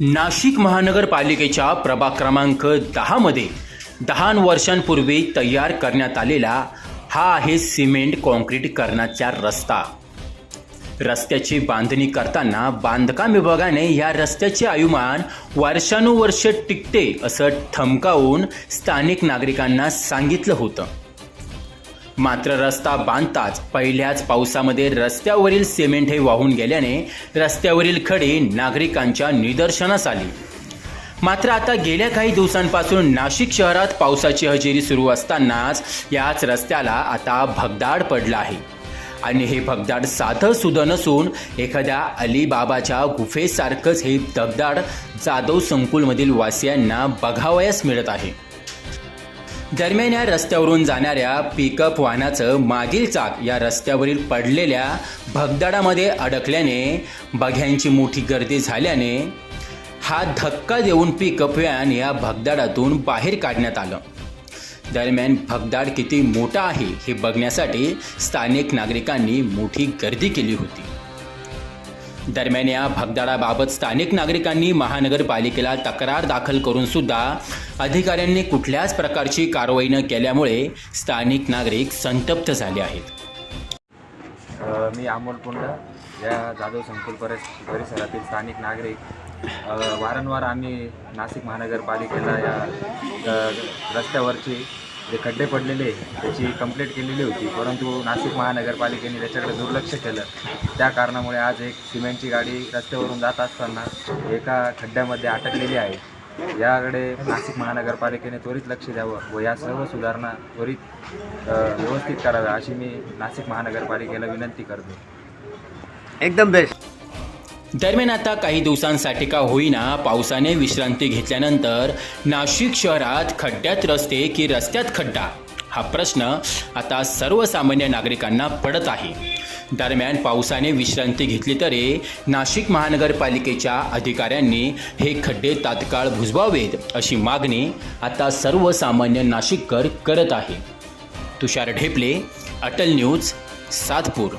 नाशिक महानगरपालिकेच्या प्रभाग क्रमांक दहामध्ये दहा वर्षांपूर्वी तयार करण्यात आलेला हा आहे सिमेंट कॉन्क्रीटीकरणाचा रस्ता. रस्त्याची बांधणी करताना बांधकाम विभागाने या रस्त्याचे आयुमान वर्षानुवर्ष टिकते असं ठमकावून स्थानिक नागरिकांना सांगितलं होतं. मात्र रस्ता बांधताच पहिल्याच पावसामध्ये रस्त्यावरील सिमेंट हे वाहून गेल्याने रस्त्यावरील खडे नागरिकांच्या निदर्शनास आली. मात्र आता गेल्या काही दिवसांपासून नाशिक शहरात पावसाची हजेरी सुरू असतानाच याच रस्त्याला आता भगदाड पडला आहे. आणि हे भगदाड साधं सुधं नसून एखाद्या अलीबाबाच्या गुफेसारखंच हे दगदाड जाधव संकुलमधील वासियांना बघावयास मिळत आहे. दरम्यान या रस्त्यावरून जाणाऱ्या पिकअप वाहनाचं मागील चाक या रस्त्यावरील पडलेल्या भगदाडामध्ये अडकल्याने बघ्यांची मोठी गर्दी झाल्याने हा धक्का देऊन पिकअप व्हॅन या भगदाडातून बाहेर काढण्यात आलं. दरम्यान भगदाड किती मोठा आहे हे बघण्यासाठी स्थानिक नागरिकांनी मोठी गर्दी केली होती. दरम्यान या भगदाडाबाबत स्थानिक नागरिकांनी महानगरपालिकेला तक्रार दाखल करून सुद्धा अधिकाऱ्यांनी कुठल्याच प्रकारची कारवाई न केल्यामुळे स्थानिक नागरिक संतप्त झाले आहेत. मी अमोल पुंडा या जाधव संकुल परिस परिसरातील स्थानिक नागरिक. वारंवार आम्ही नाशिक महानगरपालिकेला या रस्त्यावरची जे खड्डे पडलेले त्याची कंप्लेंट केलेली होती. परंतु नाशिक महानगरपालिकेने त्याच्याकडे दुर्लक्ष केलं. त्या कारणामुळे आज एक सिमेंटची गाडी रस्त्यावरून जात असताना एका खड्ड्यामध्ये अटकलेली आहे. याकडे नाशिक महानगरपालिकेने त्वरित लक्ष द्यावं व या सर्व सुधारणा त्वरित व्यवस्थित कराव्या अशी मी नाशिक महानगरपालिकेला विनंती करतो. एकदम बेस्ट. दरम्यान आता काही दिवसांसाठी का होईना पावसाने विश्रांती घेतल्यानंतर नाशिक शहरात खड्ड्यात रस्ते की रस्त्यात खड्डा? हा प्रश्न आता सर्वसामान्य नागरिकांना पडत आहे. दरम्यान पावसाने विश्रांती घेतली तरी नाशिक महानगरपालिकेच्या अधिकाऱ्यांनी हे खड्डे तात्काळ भुजवावेत अशी मागणी आता सर्वसामान्य नाशिककर करत आहे. तुषार ढेपले अटल न्यूज सातपूर.